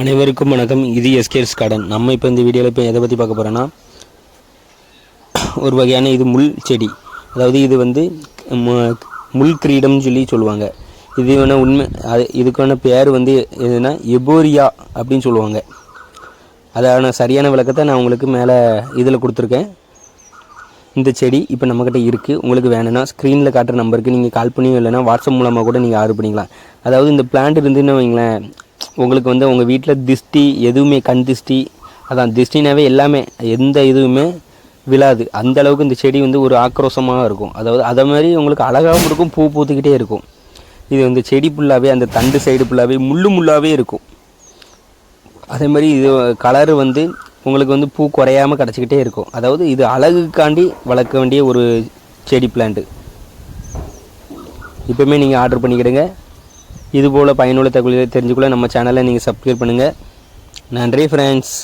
அனைவருக்கும் வணக்கம். இது எஸ்கேர்ஸ் கார்டன் நம்ம இப்போ இந்த வீடியோவில் இப்போ எதை பற்றி பார்க்க போகிறோன்னா ஒரு வகையான இது முள் செடி. அதாவது இது வந்து முள் கிரீடம்னு சொல்லி சொல்லுவாங்க. இது வேணால் உண்மை அது இதுக்கான பேர் வந்து எதுனா எபோரியா அப்படின்னு சொல்லுவாங்க. அதான சரியான விளக்கத்தை நான் உங்களுக்கு மேலே இதில் கொடுத்துருக்கேன். இந்த செடி இப்போ நம்மக்கிட்ட இருக்குது உங்களுக்கு வேணும்னா ஸ்க்ரீனில் காட்டுற நம்பருக்கு நீங்கள் கால் பண்ணியும் இல்லைன்னா வாட்ஸ்அப் மூலமாக கூட நீங்கள் ஆர்டர் பண்ணிக்கலாம். அதாவது இந்த பிளான்ட் இருந்துன்னு வைங்களேன் உங்களுக்கு வந்து உங்கள் வீட்டில் திஷ்டி எதுவுமே கண் திஷ்டி அதான் திஷ்டினாவே எல்லாமே எந்த இதுவுமே விழாது. அந்த அளவுக்கு இந்த செடி வந்து ஒரு ஆக்ரோஷமாக இருக்கும். அதாவது அதை மாதிரி உங்களுக்கு அழகாகவும் இருக்கும் பூ பூத்துக்கிட்டே இருக்கும். இது வந்து செடி ஃபுல்லாகவே அந்த தண்டு சைடு ஃபுல்லாகவே முள்ளு முள்ளாகவே இருக்கும். அதே மாதிரி இது கலரு வந்து உங்களுக்கு வந்து பூ குறையாமல் கிடச்சிக்கிட்டே இருக்கும். அதாவது இது அழகுக்காண்டி வளர்க்க வேண்டிய ஒரு செடி பிளான்ட்டு இப்போவுமே நீங்கள் ஆர்டர் பண்ணிக்கிடுங்க. இதுபோல் பயனுள்ள தகவல்களை தெரிஞ்சுக்கொள்ள நம்ம சேனலை நீங்கள் சப்ஸ்கிரைப் பண்ணுங்கள் நன்றி ஃப்ரெண்ட்ஸ்